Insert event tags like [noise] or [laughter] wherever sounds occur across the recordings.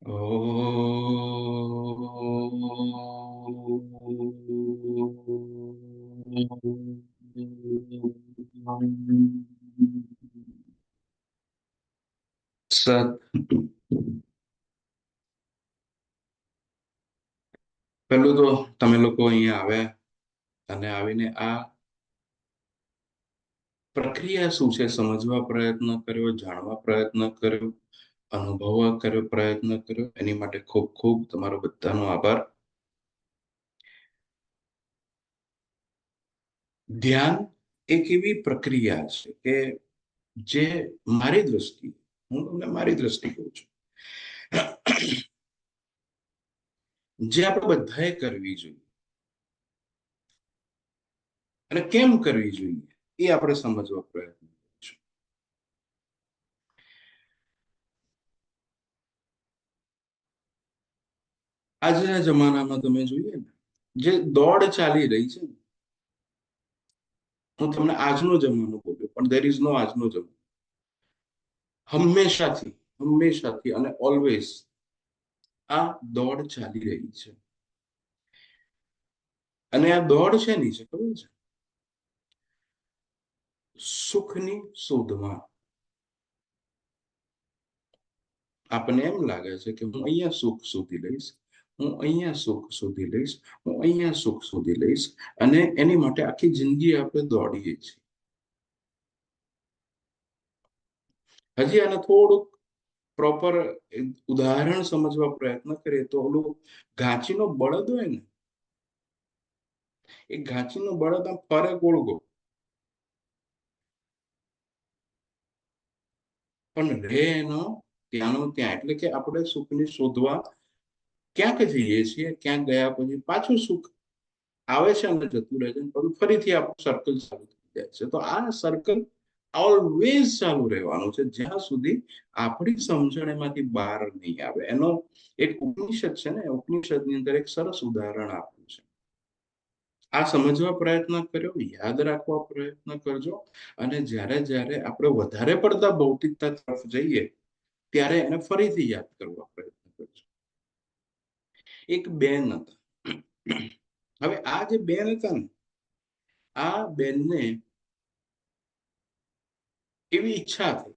સત પેલું તો તમે લોકો અહીંયા આવ્યા અને આવીને આ પ્રક્રિયા શું છે? સમજવા પ્રયત્ન કર્યો, જાણવા પ્રયત્ન કર્યો. અનુભવવા કર્યો, પ્રયત્ન કર્યો. એની માટે ખૂબ ખૂબ તમારો બધાનો આભાર. ધ્યાન એક એવી પ્રક્રિયા છે કે જે મારી દ્રષ્ટિ હું તમને મારી દ્રષ્ટિ કહું છું, જે આપણે બધાએ કરવી જોઈએ અને કેમ કરવી જોઈએ એ આપણે સમજવા પ્રયત્ન કરીશું આજના જમાનામાં તમે જોઈએ ને, જે દોડ ચાલી રહી છે હું તમને આજનો જમાનો બોલ્યો પણ દેર ઇઝ નો આજનો જમાનો. હંમેશાથી હંમેશાથી અને ઓલવેઝ આ દોડ ચાલી રહી છે. અને આ દોડ છે ની છે ખબર છે? સુખની શોધમાં. આપણને એમ લાગે છે કે હું અહીંયા સુખ શોધી લઈશ હું અહીંયા સુખ શોધી લઈશ, હું અહીંયા સુખ શોધી લઈશ અને એની માટે આખી જિંદગી આપણે દોડીએ છીએ. હજી આને થોડુંક પ્રોપર ઉદાહરણ સમજવા પ્રયત્ન કરીએ તો ઓલું ઘાંચીનો બળદ હોય ને, એ ઘાંચીનો બળદ આમ ફરે ગોળ ગોળ પણ રે એનો ત્યાંનો ત્યાં, એટલે કે આપણે સુખને શોધવા ક્યાંક જઈએ છીએ ક્યાંક ગયા પછી પાછું સુખ આવે છે અને જતું રહે છે ફરીથી આપણું સર્કલ ચાલુ થઈ જાય છે. તો આ સર્કલ ઓલવેઝ ચાલુ રહેવાનું છે, જ્યાં સુધી આપણી સમજણ એમાંથી બહાર નહીં આવે. એનો એક ઉપનિષદ છે ને ઉપનિષદની અંદર એક સરસ ઉદાહરણ આપ્યું છે. આ સમજવા પ્રયત્ન કર્યો, યાદ રાખવા પ્રયત્ન કરજો, અને જ્યારે જ્યારે આપણે વધારે પડતા ભૌતિકતા તરફ જઈએ, ત્યારે એને ફરીથી યાદ કરવા પ્રયત્ન એક બેન હતા. હવે આ જે બેન હતા ને, આ બેનને એવી ઈચ્છા હતી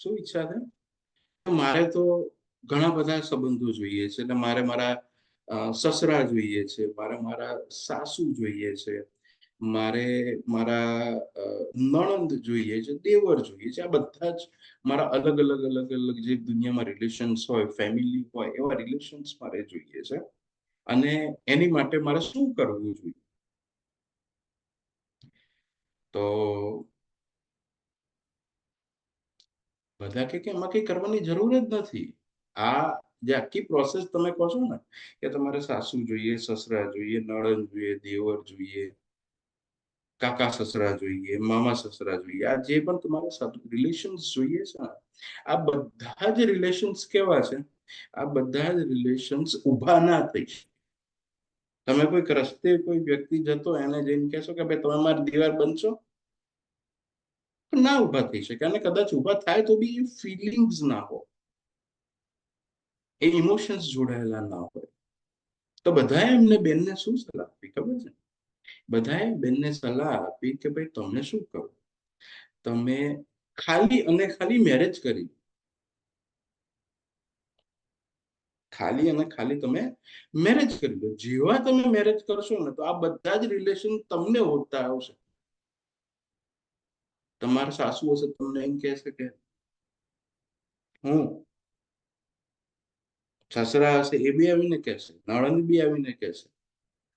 શું ઈચ્છા થઈ? મારે તો ઘણા બધા સંબંધો જોઈએ છે એટલે મારે મારા સસરા જોઈએ છે, મારે મારા સાસુ જોઈએ છે. મારે મારા નણંદ જોઈએ છે, દેવર જોઈએ છે. આ બધા જ મારા અલગ અલગ અલગ અલગ જે દુનિયામાં રિલેશન્સ હોય ફેમિલી હોય, એવા રિલેશન્સ મારે જોઈએ છે. અને એની માટે મારે શું કરવું જોઈએ? તો બધા કે એમાં કઈ કરવાની જરૂર જ નથી. આ જે આખી પ્રોસેસ તમે કહો છો ને, કે તમારે સાસુ જોઈએ, સસરા જોઈએ નળન જોઈએ, દેવર જોઈએ કાકા સસરા જોઈએ, મામા સસરા જોઈએ, આ જે પણ તમારા રિલેશન્સ જોઈએ છે ને, આ બધા જ રિલેશન્સ કેવા છે? આ બધા જ રિલેશન્સ ઊભા ના થઈ તમે કોઈક રસ્તે કોઈ વ્યક્તિ જતો એને જઈને કહેશો કે, ભાઈ, તમે મારી દીવાર બનશો? ના ઊભા થઈ શકે. અને કદાચ ઊભા થાય તો બી એ ફિલિંગ્સ ના હોય. એ ઇમોશન્સ જોડાયેલા ના હોય. તો બધા એમને બેનને શું સલાહ આપી? ખબર છે? બધાએ બેનને સલાહ આપી કે ભાઈ તમે શું કરો તમે ખાલી અને ખાલી મેરેજ કરી. ખાલી અને ખાલી તમે મેરેજ કરી લો. જેવા તમે મેરેજ કરશો ને, તો આ બધા જ રિલેશન તમને હોતા આવશે. તમારા સાસુ હશે તમને એમ કહેશે કે, હું સસરા હશે એ બી આવીને કહેશે નણંદ બી આવીને કહેશે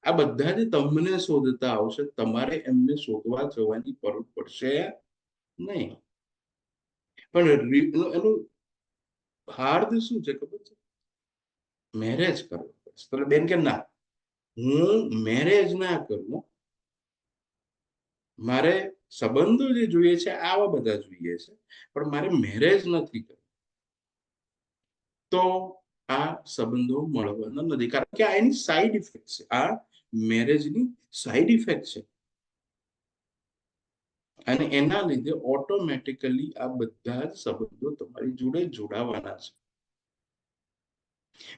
આ બધા જ તમને શોધતા આવશે. તમારે એમને શોધવા જવાની જરૂર પડશે નહીં. પણ એનું હાર્દ શું છે ખબર છે? મેરેજ કરવો પડશે. તો બેન કે ના? હું મેરેજ ના કરું. મારે સંબંધો જે જોઈએ છે આવા બધા જોઈએ છે. પણ મારે મેરેજ નથી કરવું. તો આ સંબંધો મળવાના નથી. કારણ કે આ એની સાઈડ ઇફેક્ટ છે. આ મેરેજની સાઈડ ઇફેક્ટ છે. અને એના લીધે ઓટોમેટિકલી આ બધા જ સંબંધો તમારી જોડે જોડાવાના છે.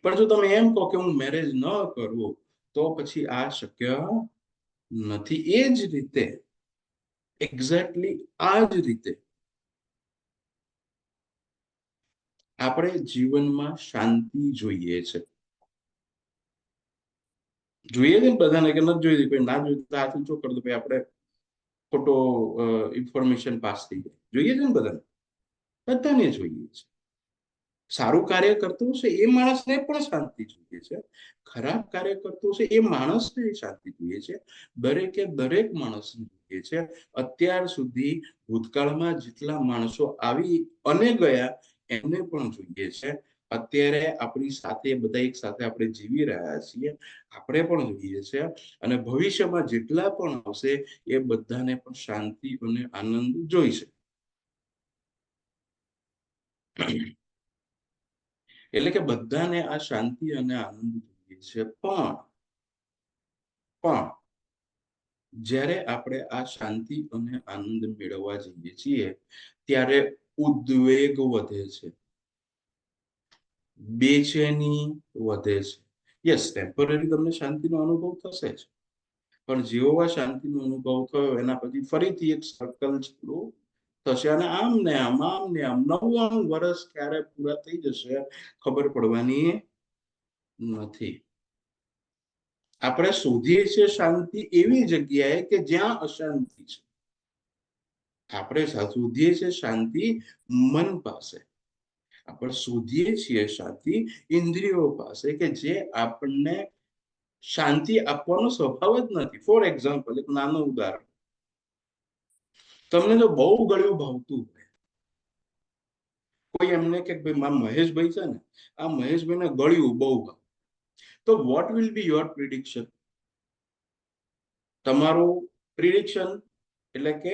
પણ જો તમે એમ કહો કે હું મેરેજ ન કરું, તો પછી આ શક્ય નથી. એ જ રીતે એક્ઝેક્ટલી આ જ રીતે આપણે જીવનમાં શાંતિ જોઈએ છે. જોઈએ છે ને બધાને કે નથી જોઈ કોઈ ના જોઈ તો હાથ ઊંચો કરી દો ભાઈ આપણે ખોટો ઇન્ફોર્મેશન પાસ થઈ જાય. જોઈએ છે ને બધાને? બધાને જોઈએ છે. સારું કાર્ય કરતું હશે એ માણસને પણ શાંતિ જોઈએ છે. ખરાબ કાર્ય કરતું હશે એ માણસને શાંતિ જોઈએ છે. દરેકે દરેક માણસને જોઈએ છે. અત્યાર સુધી ભૂતકાળમાં જેટલા માણસો આવી અને ગયા એમને પણ જોઈએ છે. અત્યારે આપણી સાથે બધા એક સાથે આપણે જીવી રહ્યા છીએ. આપણે પણ જોઈએ છે અને ભવિષ્યમાં જેટલા પણ આવશે એ બધાને પણ શાંતિ અને આનંદ જોઈશે. એટલે કે બધાને આ શાંતિ અને આનંદ જોઈએ છે. પણ પણ જ્યારે આપણે આ શાંતિ અને આનંદ મેળવવા જઈએ છીએ, ત્યારે ઉદ્વેગ વધે છે. બેચેની વધે છે. યસ ટેમ્પરરી તમને શાંતિનો અનુભવ થશે જ. પણ જેવો શાંતિનો અનુભવ થયો, એના પછી ફરીથી એક સર્કલ ચાલુ થશે અને આમ ને આમ આમ ને આમ નવ્વાણું વર્ષ ક્યારે પૂરા થઈ જશે, ખબર પડવાની નથી. આપણે શોધીએ છીએ શાંતિ એવી જગ્યાએ કે જ્યાં અશાંતિ છે. આપણે શોધીએ છીએ શાંતિ મન પાસે. આપણે શોધીએ છીએ શાંતિ ઇન્દ્રિયો પાસે કે જે આપણને શાંતિ આપવાનો સ્વભાવ જ નથી. ફોર એક્ઝામ્પલ એક નાનું ઉદાહરણ. તમને જો બહુ ગળ્યું ભાવતું હોય. કોઈ એમને કે ભાઈ, મા, મહેશભાઈ છે ને, આ મહેશભાઈને ગળ્યું બહુ ભાવ તો what will be your prediction તમારું પ્રિડિક્શન એટલે કે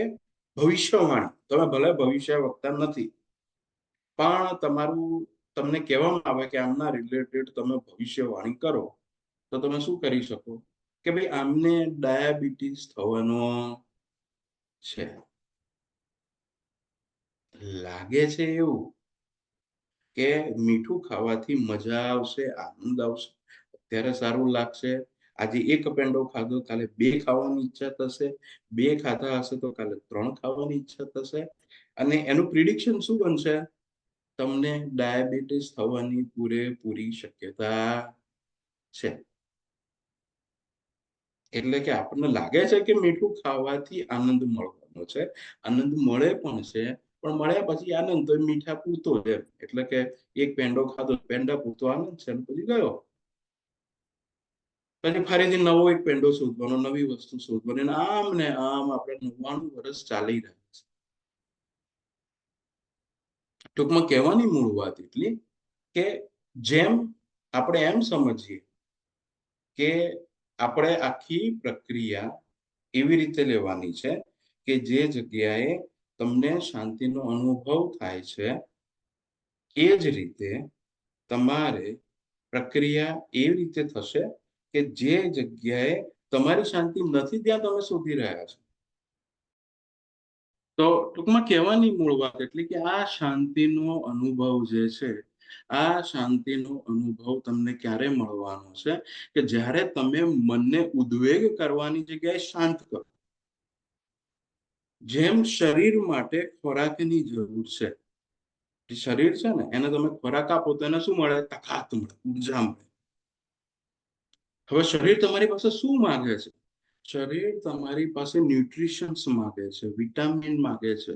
ભવિષ્યવાણી. તમે ભલે ભવિષ્ય વક્તા નથી પણ તમારું તમને કહેવામાં આવે કે આમના રિલેટેડ તમે ભવિષ્યવાણી કરો, તો તમે શું કરી શકો? કે ભાઈ આમને ડાયાબિટીસ થવાનો છે. લાગે છે એવું કે મીઠું ખાવાથી મજા આવશે, આનંદ આવશે, અત્યારે સારું લાગશે. આજે એક પેંડો ખાધો, કાલે બે ખાવાની ઈચ્છા થશે, બે ખાધા હશે તો કાલે ત્રણ ખાવાની ઈચ્છા થશે. અને એનું પ્રિડિક્શન શું બનશે? તમને ડાયાબિટીસ થવાની પૂરેપૂરી શક્યતા છે. એટલે કે આપણને લાગે છે કે મીઠું ખાવાથી આનંદ મળવાનો છે. આનંદ મળે પણ છે, પણ મળ્યા પછી આનંદ તો મીઠા પૂરતો છે એટલે કે એક પેંડો ખાધો, પેંડા પૂરતો આનંદ છે પછી ગયો. પછી ફરીથી નવો એક પેંડો શોધવાનો, નવી વસ્તુ શોધવાની આમ ને આમ આપણે નવ્વાણું વર્ષ ચાલી રહ્યા છે ટૂંકમાં કહેવાની મૂળ વાત એટલી કે જેમ આપણે એમ સમજીએ કે આપણે આખી પ્રક્રિયા એવી રીતે લેવાની છે કે જે જગ્યાએ તમને શાંતિનો અનુભવ થાય છે, એ જ રીતે તમારે પ્રક્રિયા એવી રીતે થશે કે જે જગ્યાએ તમારી શાંતિ નથી ત્યાં તમે શોધી રહ્યા છો. તો ટૂંકમાં કહેવાની મૂળ વાત એટલે કે આ શાંતિનો અનુભવ જે છે, આ શાંતિનો અનુભવ તમને ક્યારે મળવાનો છે કે જ્યારે તમે મનને ઉદ્વેગ કરવાની જગ્યાએ શાંત કરો? જેમ શરીર માટે ખોરાકની જરૂર છે. શરીર છે ને, એને તમે ખોરાક આપો તો એને શું મળે? તાકાત મળે, ઊર્જા મળે. હવે શરીર તમારી પાસે શું માંગે છે? શરીર તમારી પાસે ન્યુટ્રિશન્સ માગે છે વિટામિન માગે છે,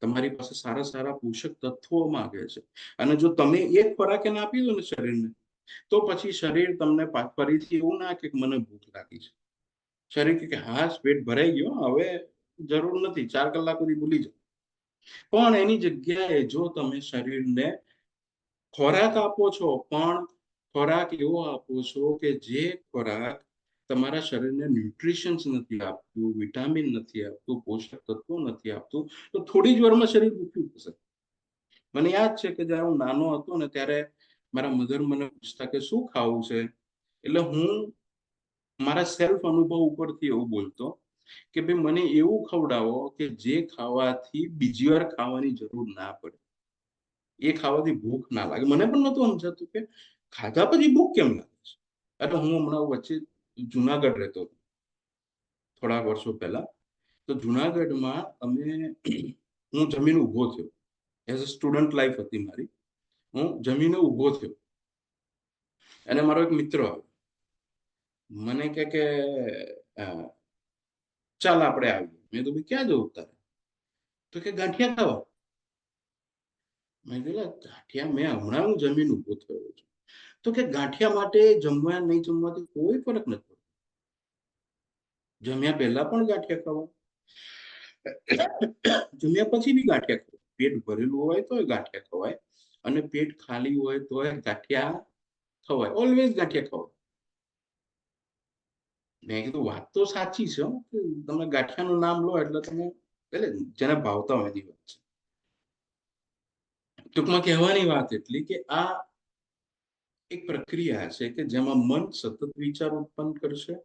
તમારી પાસે સારા સારા પોષક તત્વો માગે છે. અને જો તમે એક ખોરાક એને આપી દો ને શરીરને, તો પછી શરીર તમને ફરીથી એવું ના કે મને ભૂખ લાગી છે. શરીર કે હા, પેટ ભરાઈ ગયો હવે જરૂર નથી, ચાર કલાક સુધી ભૂલી જાઓ. પણ એની જગ્યાએ જો તમે શરીરને ખોરાક આપો છો, પણ ખોરાક એવો આપો છો કે જે ખોરાક તમારા શરીરને ન્યુટ્રિશન્સ નથી આપતું વિટામિન નથી આપતું, પોષક તત્વો નથી આપતું, તો થોડી જ વારમાં શરીર ભૂખ્યું થશે મને યાદ છે કે જ્યારે હું નાનો હતો ને ત્યારે મારા મધર મને પૂછતા કે શું ખાવું છે? એટલે હું મારા સેલ્ફ અનુભવ ઉપરથી એવું બોલતો કે ભાઈ મને એવું ખવડાવો કે જે ખાવાથી બીજી વાર ખાવાની જરૂર ના પડે. એ ખાવાથી ભૂખ ના લાગે. મને પણ નતું સમજાતું કે ખાધા પછી ભૂખ કેમ લાગે છે? એટલે હું હમણાં વચ્ચે જુનાગઢ રહેતો હતો. થોડા વર્ષો પહેલા. તો જુનાગઢમાં અમે [clears throat] હું જમીન ઊભો થયો. એઝ અ સ્ટુડન્ટ લાઈફ હતી મારી. હું જમીને ઊભો થયો. અને મારો એક મિત્ર આવ્યો. મને કે કે ચાલ આપણે આવીએ. મેં તો ભાઈ, ક્યાં જવું તારે? તો કે, ગાંઠિયા ખાવા. મેં કીધું ગાંઠિયા, મેં હમણાં હું જમીન ઊભો થયો છું. તો કે ગાંઠિયા માટે જમવા નહીં જમવાથી કોઈ ફરક નથી પડતો. જમ્યા પહેલા પણ ગાંઠિયા ખાવા. જમ્યા પછી બી ગાંઠિયા ખવાય પેટ ભરેલું હોય તો ગાંઠિયા ખવાય અને પેટ ખાલી હોય તો ગાંઠિયા ખવાય. ઓલવેઝ ગાંઠિયા ખવાય. મેં કીધું વાત તો સાચી છે કે તમે ગાંઠિયાનું નામ લો એટલે તમે એટલે જેને ભાવતા હોય એની વાત છે. ટૂંકમાં કહેવાની વાત એટલી કે આ એક પ્રક્રિયા છે કે જેમાં મન સતત વિચાર ઉત્પન્ન કરશે.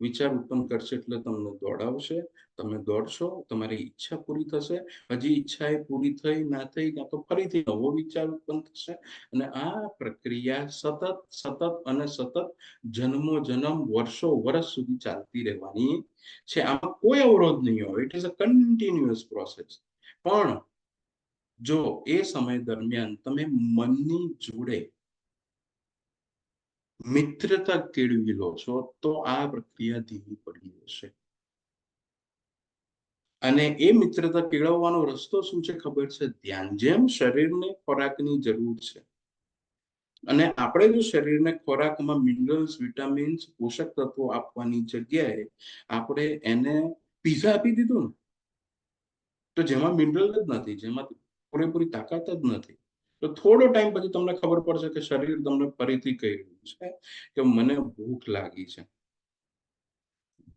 વિચાર ઉત્પન્ન કરશે એટલે તમને દોડાવશે. તમે દોડશો, તમારી ઈચ્છા પૂરી થશે. હજી ઈચ્છા એ પૂરી થઈ, ના થઈ, કાં તો ફરીથી નવો વિચાર ઉત્પન્ન થશે. અને આ પ્રક્રિયા સતત સતત અને સતત જન્મો જન્મ, વર્ષો વર્ષ સુધી ચાલતી રહેવાની છે. આમાં કોઈ અવરોધ નહીં હોય. It is a continuous process પણ જો એ સમય દરમિયાન તમે મનની જોડે મિત્રતા કેળવી લો. છો તો આ પ્રક્રિયા ધીમી પડી જશે. અને એ મિત્રતા કેળવવાનો રસ્તો શું છે ખબર છે? ધ્યાન. જેમ શરીરને ખોરાકની જરૂર છે. અને આપણે જો શરીરને ખોરાકમાં મિનરલ્સ, વિટામિન્સ, પોષક તત્વો આપવાની જગ્યાએ આપણે એને પીઝા આપી દીધું ને, તો જેમાં મિનરલ જ નથી, જેમાં પૂરેપૂરી તાકાત જ નથી. તો થોડો ટાઈમ પછી તમને ખબર પડશે કે શરીર તમને ફરીથી કહી રહ્યું છે કે મને ભૂખ લાગી છે.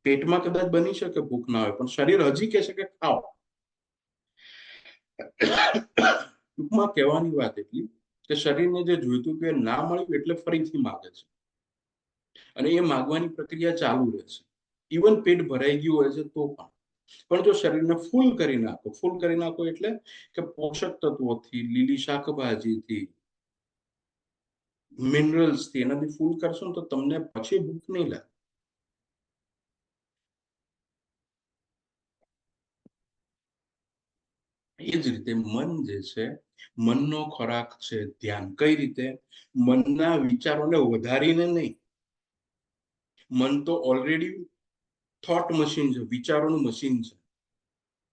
પેટમાં કદાચ બની શકે ભૂખ ના હોય, પણ શરીર હજી કહેશે કે ખાઓ. ટૂંકમાં કહેવાની વાત એટલી કે શરીરને જે જોઈતું કે ના મળ્યું એટલે ફરીથી માગે છે. અને એ માગવાની પ્રક્રિયા ચાલુ રહે છે ઇવન પેટ ભરાઈ ગયું હોય છે તો પણ. પણ જો શરીરને ફૂલ કરી નાખો, ફૂલ કરી નાખો એટલે કે પોષક તત્વોથી, લીલી શાકભાજીથી, મિનરલ્સથી એનાથી ફૂલ કરશો તો તમને પછી ભૂખ નહીં લાગે. એ જ રીતે મન જે છે, મનનો ખોરાક છે ધ્યાન. કઈ રીતે? મનના વિચારોને વધારીને નહીં. મન તો ઓલરેડી થોટ મશીન છે, વિચારોનું મશીન છે.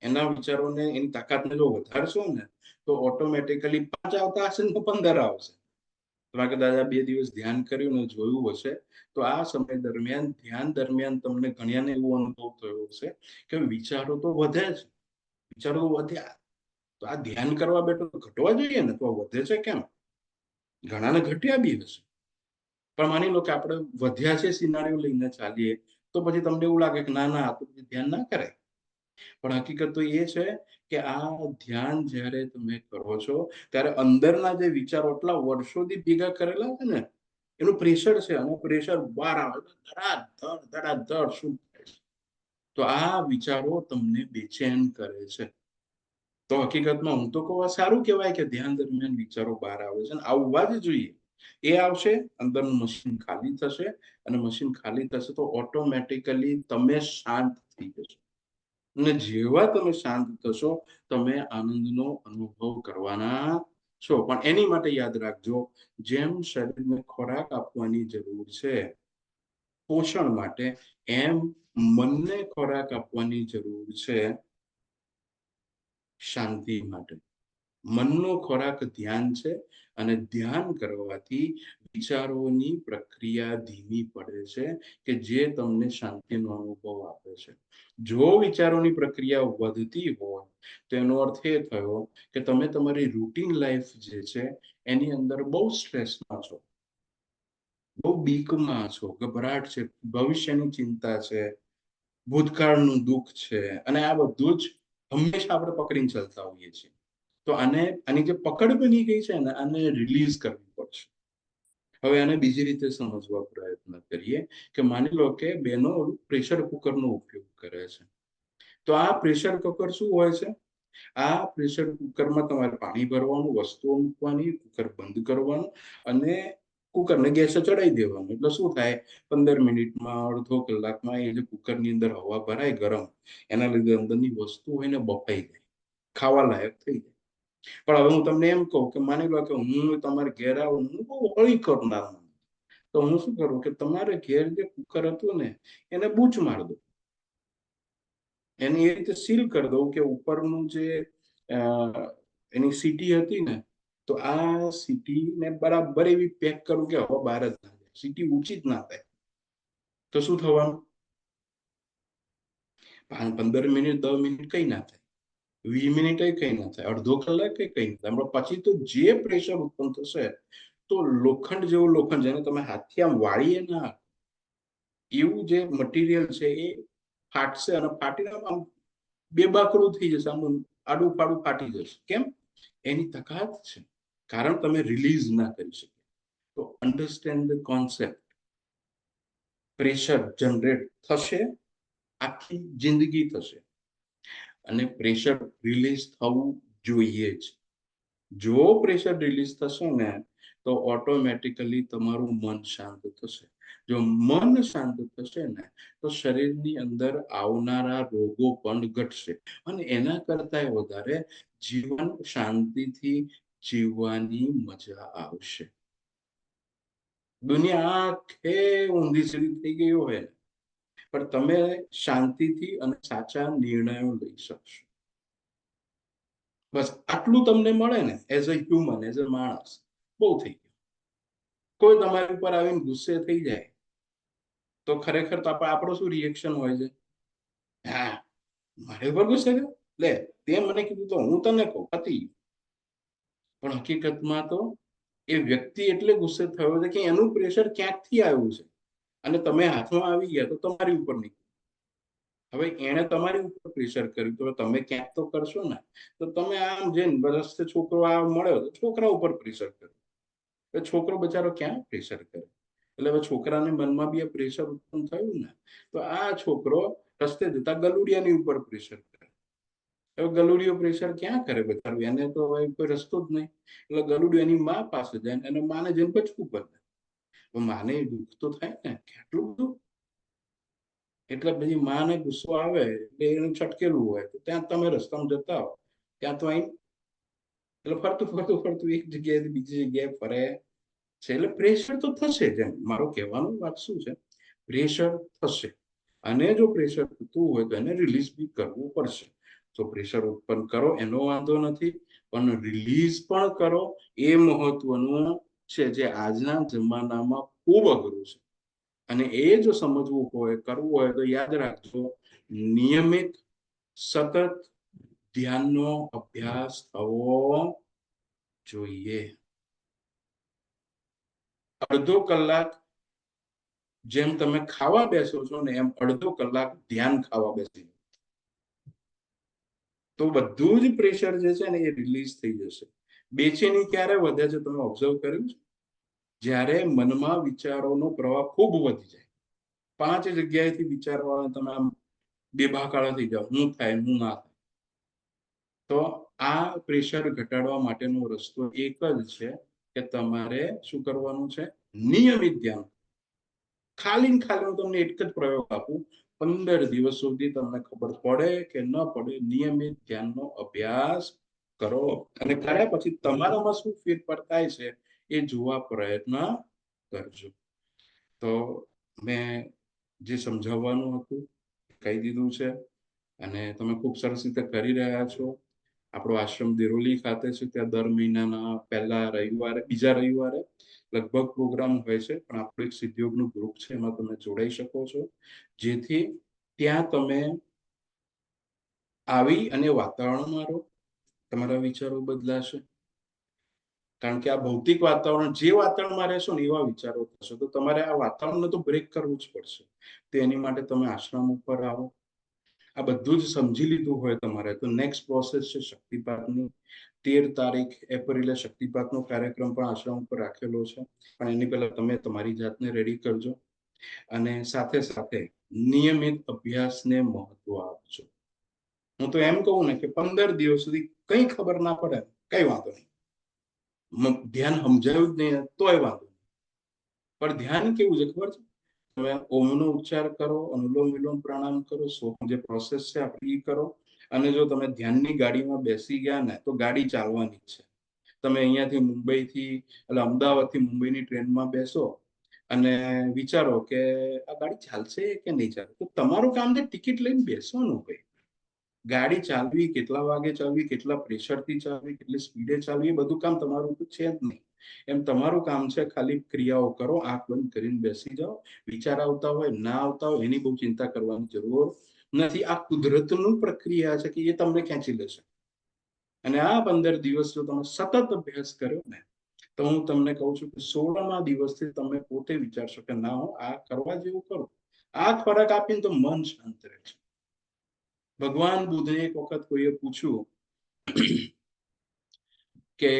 એના વિચારોને, એની તાકાતને જો વધારશો ને, તો ઓટોમેટિકલી પાંચ આવતા હશે ને પંદર આવશે. કદાચ આ બે દિવસ ધ્યાન કર્યું ને જોયું હશે, તો આ સમય દરમિયાન, ધ્યાન દરમિયાન તમને ઘણીને એવો અનુભવ થયો હશે કે વિચારો તો વધે છે વિચારો તો વધ્યા. તો આ ધ્યાન કરવા બેઠો ઘટવા જોઈએ ને, તો વધે છે કેમ? ઘણાને ઘટ્યા બી હશે. પણ માની લો કે આપણે વધ્યા છે, સિનારીઓ લઈને ચાલીએ તો પછી તમને એવું લાગે કે ના ના તો ધ્યાન ના કરાય. પણ હકીકત તો એ છે કે આ ધ્યાન જ્યારે તમે કરો છો, ત્યારે અંદરના જે વિચારો એટલા વર્ષોથી ભેગા કરેલા છે ને, એનું પ્રેશર છે અને પ્રેશર બહાર આવે ધડાધડ ધડાધડ શું થાય છે? તો આ વિચારો તમને બેચેન કરે છે. તો હકીકતમાં હું તો કહું સારું કહેવાય કે ધ્યાન દરમિયાન વિચારો બહાર આવે છે અને આવવા જ જોઈએ. એ આવશે, અંદરનું મશીન ખાલી થશે અને મશીન ખાલી થશે તો ઓટોમેટિકલી તમે શાંત થઈ જશો. અને જેવા તમે શાંત થશો, તમે આનંદનો અનુભવ કરવાના છો. પણ એની માટે યાદ રાખજો, જેમ શરીરને ખોરાક આપવાની જરૂર છે, પોષણ માટે એમ મનને ખોરાક આપવાની જરૂર છે, શાંતિ માટે. મનનો ખોરાક ધ્યાન છે અને ધ્યાન કરવાથી વિચારોની પ્રક્રિયા ધીમી પડે છે કે જે તમને શાંતિનો અનુભવ આપે છે. જો વિચારોની પ્રક્રિયા વધતી હોય, તો એનો અર્થ એ થયો કે તમે તમારી રૂટીન લાઈફ જે છે એની અંદર બહુ સ્ટ્રેસમાં છો. બહુ બીકમાં છો, ગભરાટ છે, ભવિષ્યની ચિંતા છે, ભૂતકાળનું દુઃખ છે, અને આ બધું જ હંમેશા આપણે પકડીને ચાલતા હોઈએ છીએ. તો આને, આની જે પકડ બની ગઈ છે ને, આને રિલીઝ કરવી પડશે. હવે આને બીજી રીતે સમજવા પ્રયત્ન કરીએ કે માની લો કે બેનો પ્રેશર કુકરનો ઉપયોગ કરે છે. તો આ પ્રેશર કુકર શું હોય છે? આ પ્રેશર કુકરમાં તમારે પાણી ભરવાનું, વસ્તુઓ મૂકવાની કુકર બંધ કરવાનું અને કુકરને ગેસે ચડાવી દેવાનું. એટલે શું થાય? પંદર મિનિટમાં, અડધો કલાકમાં એ જે કુકરની અંદર હવા ભરાય ગરમ, એના લીધે અંદરની વસ્તુ હોય ને બફાઈ જાય ખાવા લાયક થઈ જાય. પણ હવે હું તમને એમ કહું કે માની લો કે હું તમારે ઘેર આવું, હું બહુ હળી કરનાર તો હું શું કરું કે તમારે ઘેર જે કુકર હતું ને, એને બૂચ માર દઉં. એને એ રીતે સીલ કરી દઉં કે ઉપરનું જે એની સીટી હતી ને, તો આ સીટીને બરાબર એવી પેક કરું કે હવા બહાર જ ના જાય. સીટી ઊંચી જ ના થાય. તો શું થવાનું? પંદર મિનિટ, દસ મિનિટ કઈ ના થાય. વીસ મિનિટ કઈ ના થાય, અડધો કલાક કઈ ના થાય. પછી તો જે પ્રેશર ઉત્પન્ન થશે, તો લોખંડ જેવું લોખંડ, જેને તમે હાથથી આમ વાળીએ ના એવું જે મટીરિયલ છે એ ફાટશે અને ફાટીને આમ બે બાકડું થઈ જશે, આમ આડું પાડું ફાટી જશે. કેમ? એની તકાત છે. કારણ તમે રિલીઝ ના કરી શકો તો understand the concept pressure generate થશે, આખી જિંદગી થશે. અને પ્રેશર રિલીઝ થવું જોઈએ જ. જો પ્રેશર રિલીઝ થશે ને, તો ઓટોમેટિકલી તમારું મન શાંત થશે. જો મન શાંત થશે ને, તો શરીરની અંદર આવનારા રોગો પણ ઘટશે. અને એના કરતા વધારે જીવન શાંતિથી જીવવાની મજા આવશે. દુનિયા આખે ઊંધી સીધી થઈ ગઈ હોય પણ તમે શાંતિથી અને સાચા નિર્ણયો લઈ શકશો. બસ આટલું તમને મળે ને as a human as a માણસ, બહુ થઈ ગયું. કોઈ તમારી ઉપર આવીને ગુસ્સે થઈ જાય, તો ખરેખર તો આપણો શું રિએક્શન હોય છે? હા, મારે ઉપર ગુસ્સે લે તે મને કીધું તો હું તને કહું, પતી. પણ હકીકતમાં તો એ વ્યક્તિ એટલે ગુસ્સે થયો છે કે એનું પ્રેશર ક્યાંકથી આવ્યું છે? અને તમે હાથમાં આવી ગયા તો તમારી ઉપર નહીં. હવે એણે તમારી ઉપર પ્રેશર કર્યું તો તમે ક્યાંક તો કરશો ને, તો તમે આમ જઈને રસ્તે છોકરો આ મળ્યો તો છોકરા ઉપર પ્રેશર કર્યું. છોકરો બચારો ક્યાં પ્રેશર કરે? એટલે હવે છોકરાને મનમાં બી પ્રેશર ઉત્પન્ન થયું ને, તો આ છોકરો રસ્તે જતા ગલુડિયાની ઉપર પ્રેશર કરે. હવે ગલુડિયો પ્રેશર ક્યાં કરે બચારું? એને તો હવે કોઈ રસ્તો જ નહીં. એટલે ગલુડિયો એની મા પાસે જાય અને માને જઈને બચવું પડે માને દુઃખ તો થાય ને કેટલું બધું? એટલે પછી માને ગુસ્સો આવે એટલે એને છટકેલું હોય, તો ત્યાં તમે રસ્તામાં જતા હો. ત્યાં તો અહીં એટલે ફરતું ફરતું ફરતું એક જગ્યાએથી બીજી જગ્યાએ ફરે છે. એટલે પ્રેશર તો થશે જ મારો કહેવાનું વાત શું છે? પ્રેશર થશે. અને જો પ્રેશર થતું હોય તો એને રિલીઝ બી કરવું પડશે. તો પ્રેશર ઉત્પન્ન કરો, એનો વાંધો નથી. પણ રિલીઝ પણ કરો. એ મહત્વનું છે જે આજના જમાનામાં ખૂબ અઘરું છે. અને એ જો સમજવું હોય, કરવું હોય તો યાદ રાખજો, નિયમિત સતત ધ્યાનનો અભ્યાસ થવો જોઈએ. અડધો કલાક જેમ તમે ખાવા બેસો છો ને એમ અડધો કલાક ધ્યાન ખાવા બેસી. તો બધું જ પ્રેશર જે છે ને એ રિલીઝ થઈ જશે. બેચેની ક્યારે વધે છે તમે ઓબ્ઝર્વ કર્યું છે? જ્યારે મનમાં વિચારોનો પ્રવાહ ખૂબ વધી જાય. પાંચ જગ્યાએથી વિચારવાના તમે આમ બેભાકાળા થઈ જાઓ. હું થાય, હું ના થાય. તો આ પ્રેશર ઘટાડવા માટેનો રસ્તો એક જ છે કે તમારે શું કરવાનું છે? નિયમિત ધ્યાન. ખાલી ખાલી હું તમને એક જ પ્રયોગ આપું. પંદર દિવસ સુધી તમને ખબર પડે કે ન પડે, નિયમિત ધ્યાનનો અભ્યાસ કરો. અને કર્યા પછી તમારામાં શું ફેરફાર થાય છે એ જોવા પ્રયત્ન કરજો. તો મેં જે સમજાવવાનું હતું કહી દીધું છે. અને તમે ખૂબ સરસ રીતે કરી રહ્યા છો. આપણો આશ્રમ દેરોલી ખાતે છે. ત્યાં દર મહિનાના પહેલા રવિવારે, બીજા રવિવારે લગભગ પ્રોગ્રામ હોય છે. પણ આપણું એક સિદ્ધયોગનું ગ્રુપ છે. એમાં તમે જોડાઈ શકો છો. જેથી ત્યાં તમે આવી અને વાતાવરણ મારો તમારા વિચારો બદલાશે? કારણ કે આ ભૌતિક વાતાવરણ જે વાતાવરણમાં રહેશો ને એવા વિચારો થશે. તો તમારે આ વાતાવરણને તો બ્રેક કરવું જ પડશે. તો એની માટે તમે આશ્રમ ઉપર આવો. આ બધું જ સમજી લીધું હોય તમારે. તો નેક્સ્ટ પ્રોસેસ છે શક્તિપાતની. તેર તારીખ એપ્રિલે શક્તિપાતનો કાર્યક્રમ પણ આશ્રમ ઉપર રાખેલો છે. પણ એની પહેલા તમે તમારી જાતને રેડી કરજો. અને સાથે સાથે નિયમિત અભ્યાસને મહત્વ આપજો. હું તો એમ કહું ને કે પંદર દિવસ સુધી કઈ ખબર ના પડે, કઈ વાંધો નહીં. ધ્યાન સમજાયું જ નહીં, તોય વાંધો પણ ધ્યાન કેવું છે ખબર છે? તમે ઓમનો ઉચ્ચાર કરો, અનુલોમ વિલોમ પ્રાણાયામ કરો જે પ્રોસેસ છે આપણે એ કરો. અને જો તમે ધ્યાનની ગાડીમાં બેસી ગયા ને, તો ગાડી ચાલવાની જ છે. તમે અહીંયાથી મુંબઈથી, એટલે અમદાવાદથી મુંબઈની ટ્રેનમાં બેસો અને વિચારો કે આ ગાડી ચાલશે કે નહીં ચાલે? તો તમારું કામ છે ટિકિટ લઈને બેસવાનું ભાઈ. ગાડી ચાલવી, કેટલા વાગે ચાલવી, કેટલા પ્રેશરથી ચાલવી, કેટલી સ્પીડે ચાલવી બધું કામ તમારું તો છે જ નહીં. એમ તમારું કામ છે ખાલી ક્રિયાઓ કરો, આંખ બંધ કરીને બેસી જાઓ. વિચાર આવતા હોય, ના આવતા હોય, એની બહુ ચિંતા કરવાની જરૂર નથી. આ કુદરતનું પ્રક્રિયા છે કે એ તમને ખેંચી લેશે. અને આ પંદર દિવસ જો તમે સતત અભ્યાસ કર્યો ને, તો હું તમને કહું છું કે સોળમા દિવસથી તમે પોતે વિચારશો કે ના, હું આ કરવા જેવું કરું. આ ખોરાક આપીને તો મન શાંત રહે છે. ભગવાન બુદ્ધને એક વખત કોઈએ પૂછ્યું કે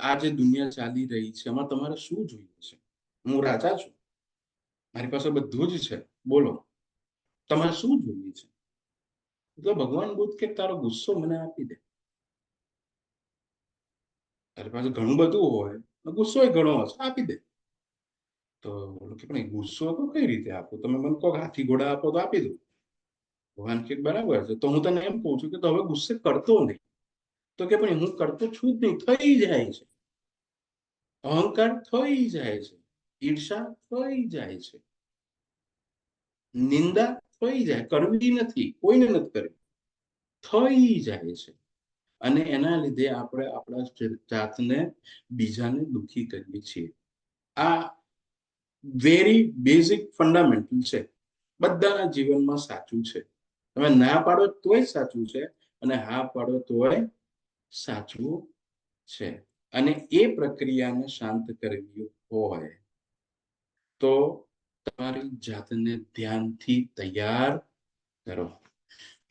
આ જે દુનિયા ચાલી રહી છે, એમાં તમારે શું જોઈએ છે? હું રાજા છું. મારી પાસે બધું જ છે. બોલો. તમારે શું જોઈએ છે? તો ભગવાન બુદ્ધ કે તારો ગુસ્સો મને આપી દે. તારી પાસે ઘણું બધું હોય ગુસ્સો ઘણો હશે. આપી દે. તો કે પણ એ ગુસ્સો તો કઈ રીતે આપો? તમે મને કહો હાથી ઘોડા આપો તો આપી દઉં. કે બરાબર છે. તો હું તને એમ કહું છું કે તો હવે ગુસ્સે કરતો નહીં. તો કે પણ હું કરતો છું જ નહીં. થઈ જાય છે. અહંકાર થઈ જાય છે. ઈર્ષા થઈ જાય છે. નિંદા થઈ જાય. કરવી નથી. કોઈને નથી કરવી. થઈ જાય છે. અને એના લીધે આપણે આપણા જાતને બીજાને દુખી કરીએ છીએ. આ વેરી બેઝિક ફંડામેન્ટલ છે. બધાના જીવનમાં સાચું છે. તમે ના પાડો તોય સાચું છે અને હા પાડો તોય સાચું છે. અને એ પ્રક્રિયાને શાંત કરવી હોય તો તમારી જાતને ધ્યાનથી તૈયાર કરો.